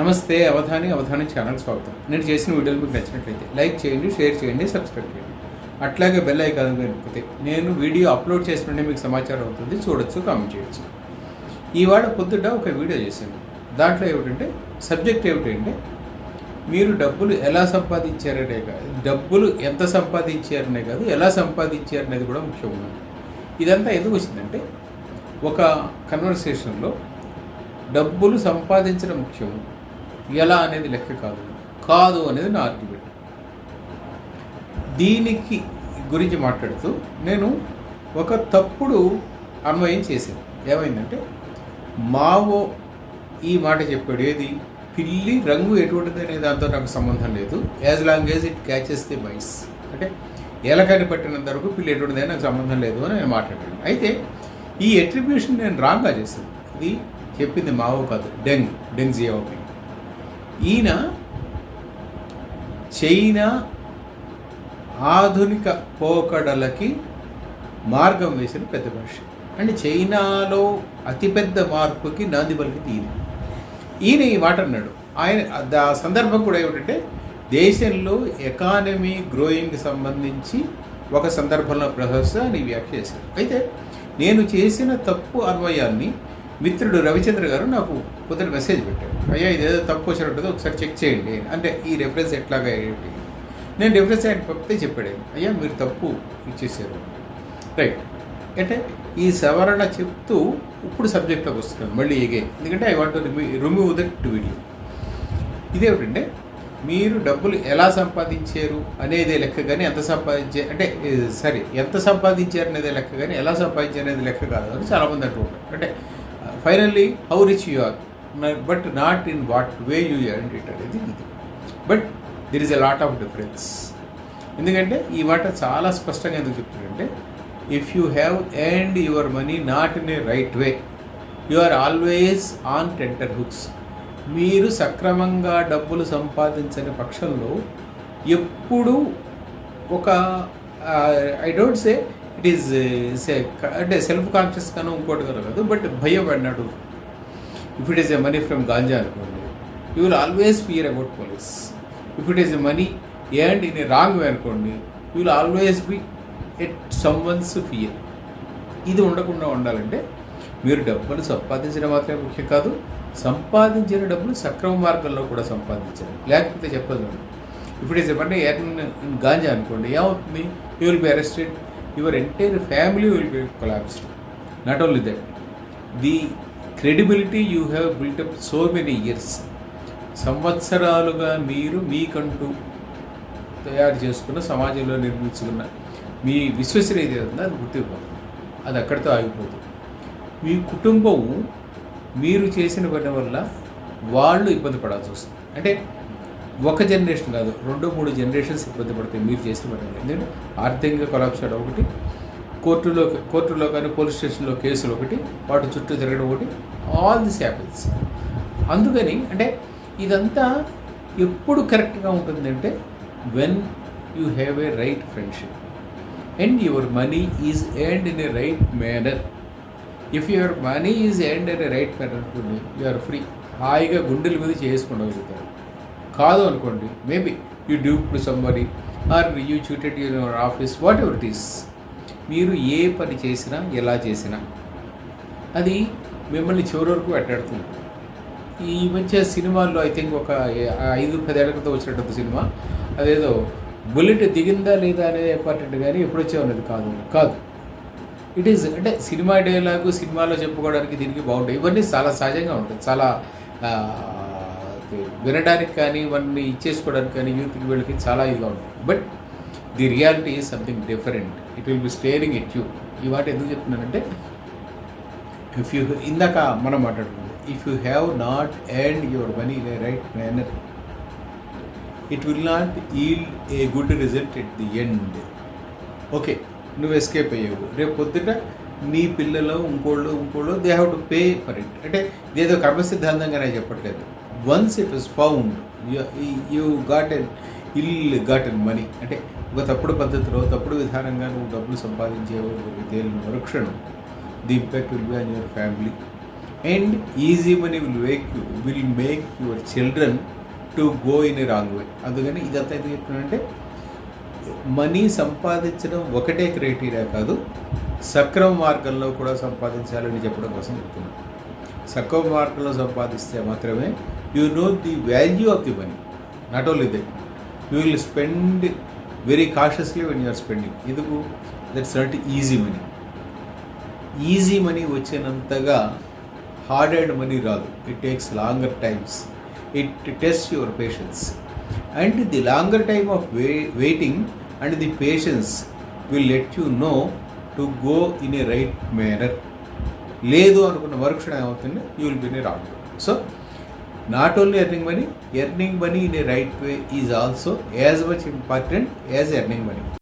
నమస్తే అవధాని అవధాని ఛానల్ స్వాగతం. నేను చేసిన వీడియోలు మీకు నచ్చినట్లయితే లైక్ చేయండి షేర్ చేయండి సబ్స్క్రైబ్ చేయండి. అట్లాగే బెల్ ఐకాన్ నొక్కితే నేను వీడియో అప్లోడ్ చేసినట్టే మీకు సమాచారం అవుతుంది చూడొచ్చు కామెంట్ చేయొచ్చు. ఈవాడ పొద్దుట ఒక వీడియో చేశాను. దాంట్లో ఏమిటంటే సబ్జెక్ట్ ఏమిటంటే మీరు డబ్బులు ఎలా సంపాదించారనే కాదు డబ్బులు ఎంత సంపాదించారనే కాదు ఎలా సంపాదించారనేది కూడా ముఖ్యంగా ఇదంతా ఎందుకు వచ్చిందంటే ఒక కన్వర్సేషన్లో డబ్బులు సంపాదించడం ముఖ్యం ఎలా అనేది లెక్క కాదు. కాదు అనేది నా ఆర్గ్యుమెంట్. దీనికి గురించి మాట్లాడుతూ నేను ఒక తప్పుడు అన్వయం చేశాను. ఏమైందంటే మావో ఈ మాట చెప్పాడు. ఏది? పిల్లి రంగు ఎటువంటిది అనే దాంతో నాకు సంబంధం లేదు. As long as it catches the mice అంటే ఎలకని పట్టినంత వరకు పిల్లి ఎటువంటిదైనా నాకు సంబంధం లేదు అని నేను మాట్లాడాను. అయితే ఈ ఎట్రిబ్యూషన్ నేను రాంగ్గా చేశాను. ఇది చెప్పింది మావో కాదు. డెంగ్ డెంగ్ జియాఓపింగ్ ఈయన చైనా ఆధునిక పోకడలకి మార్గం వేసిన పెద్ద మనిషి. అంటే చైనాలో అతిపెద్ద మార్పుకి నాంది పలికి ఈయన ఈయన ఈ మాట అన్నాడు. ఆయన ఆ సందర్భం కూడా ఏమిటంటే దేశంలో ఎకానమీ గ్రోయింగ్కి సంబంధించి ఒక సందర్భంలో ప్రశస్త అని వ్యాఖ్య చేశారు. అయితే నేను చేసిన తప్పు అన్వయాన్ని మిత్రుడు రవిచంద్ర గారు నాకు పొద్దున మెసేజ్ పెట్టారు. అయ్యా ఇదేదో తప్పు వచ్చినట్టు ఒకసారి చెక్ చేయండి అంటే ఈ రెఫరెన్స్ ఎట్లాగా ఏంటి? నేను రెఫరెన్స్ ఆయన పంపితే చెప్పాడు అయ్యా మీరు తప్పు ఇచ్చేసారు రైట్ అంటే ఈ సవరణ చెప్తూ ఇప్పుడు సబ్జెక్ట్లోకి వస్తున్నాను మళ్ళీ ఎగే ఎందుకంటే I want remove that video ఇదేమిటంటే మీరు డబ్బులు ఎలా సంపాదించారు అనేదే లెక్క కానీ ఎంత సంపాదించే అంటే సరే ఎంత సంపాదించారు అనేదే లెక్క కానీ ఎలా సంపాదించారు అనేది లెక్క కాదు అని చాలామంది అంటూ ఉంటారు. అంటే finally how rich you are but not in what way you earn it అనేది ఇది. But there is a lot of difference ఎందుకంటే ఈ మాట చాలా స్పష్టంగా ఎందుకు చెప్తున్నారంటే if you have earned your money not in a right way you are always on tenter hooks మీరు సక్రమంగా డబ్బులు సంపాదించని పక్షంలో ఎప్పుడు ఒక I don't say it is uh, అంటే సెల్ఫ్ కాన్షియస్ గాను ఇంకోటి గాను కాదు బట్ భయం అన్నాడు if it is a money from ganja అనుకోండి you will always fear about police if it is a money and in a wrong way అనుకోండి you will always be at someone's fear ఇది ఉండకుండా ఉండాలంటే మీరు డబ్బులు సంపాదించడం మాత్రమే ముఖ్యం కాదు సంపాదించిన డబ్బులు సక్రమ మార్గంలో కూడా సంపాదించాలి. లేకపోతే చెప్పదు ఇప్పుడు ఇస్ చెప్పండి ఇన్ గాంజా అనుకోండి ఏమవుతుంది? You will be arrested your entire family will be collapsed not only that the credibility you have built up so many years సంవత్సరాలుగా మీరు మీకంటూ తయారు చేసుకున్న సమాజంలో నిర్మించుకున్న మీ విశ్వసనీయత ఏదైనా అది గుర్తిపోతుంది అది అక్కడితో ఆగిపోతుంది మీ కుటుంబం మీరు చేసిన పని వల్ల వాళ్ళు ఇబ్బంది పడాల్సి వస్తుంది. అంటే ఒక జనరేషన్ కాదు రెండు మూడు జనరేషన్స్ ఇబ్బంది పడతాయి మీరు చేసిన పని. ఎందుకంటే ఆర్థికంగా కొలాప్స్ అవడం ఒకటి కోర్టులో కోర్టులో కానీ పోలీస్ స్టేషన్లో కేసులు ఒకటి వాటి చుట్టూ తిరగడం ఒకటి ఆల్ దిస్ హ్యాపెన్స్ అందుకని అంటే ఇదంతా ఎప్పుడు కరెక్ట్గా ఉంటుందంటే when you have a right friendship and your money is earned in a right manner if your money is earned in a right manner అనుకోండి ఆర్ ఫ్రీ హాయిగా గుండెల మీద చేసుకోగలుగుతారు కాదు అనుకోండి. Maybe you due to somebody or you cheated your office whatever it is మీరు ఏ పని చేసినా ఎలా చేసినా అది మిమ్మల్ని చివరి వరకు వెంటాడుతుంది ఈ మధ్య సినిమాల్లో ఐ థింక్ ఒక ఐదు పదేళ్ళ క్రితం వచ్చినటువంటి సినిమా అదేదో బుల్లెట్ దిగిందా లేదా అనేది ఇంపార్టెంట్ కానీ ఎప్పుడొచ్చే ఉన్నది కాదు కాదు. ఇట్ ఈస్ అంటే సినిమా డైలాగు సినిమాలో చెప్పుకోవడానికి దీనికి బాగుంటాయి ఇవన్నీ చాలా సహజంగా ఉంటుంది చాలా వినడానికి కానీ వాటిని ఇచ్చేసుకోవడానికి కానీ యూత్కి వీళ్ళకి చాలా ఇదిగా ఉంటుంది. But the reality is something different it will be staring it you ఈ వాటి ఎందుకు చెప్తున్నానంటే ఇఫ్ యూ ఇందాక మనం మాట్లాడుకుంది if you have not earn your money in a right manner it will not yield a good result at the end okay నువ్వు escape అయ్యావు. రేపు పొద్దుట నీ పిల్లలు ఇంకోళ్ళు ఇంకోళ్ళు they have to pay for it అంటే ఇదేదో కర్మసిద్ధాంతంగానే చెప్పట్లేదు. Once it is found you got an ill gotten money అంటే ఒక తప్పుడు పద్ధతిలో తప్పుడు విధానంగా నువ్వు డబ్బులు సంపాదించే తేలిన మరుక్షణం. The impact will be on your family and easy money will make you will make your children to go in a wrong way అందుకని ఇదంతా ఎందుకు చెప్తున్నానంటే మనీ సంపాదించడం ఒకటే క్రైటీరియా కాదు సక్రమ మార్గంలో కూడా సంపాదించాలని చెప్పడం కోసం చెప్తున్నాను. సక్రమ మార్గంలో సంపాదిస్తే మాత్రమే you know the value of the money. Not only that you will spend very cautiously when you're spending ఎందుకు? That's not easy money easy money వచ్చినంతగా hard and money రాదు. It takes longer times it test your patience and the longer time of way waiting and the patience will let you know to go in a right manner లేదు అనుకున్న మరుక్షణం ఏమవుతుంది? You will be in a wrong so not only earning money earning money in a right way is also as much important as earning money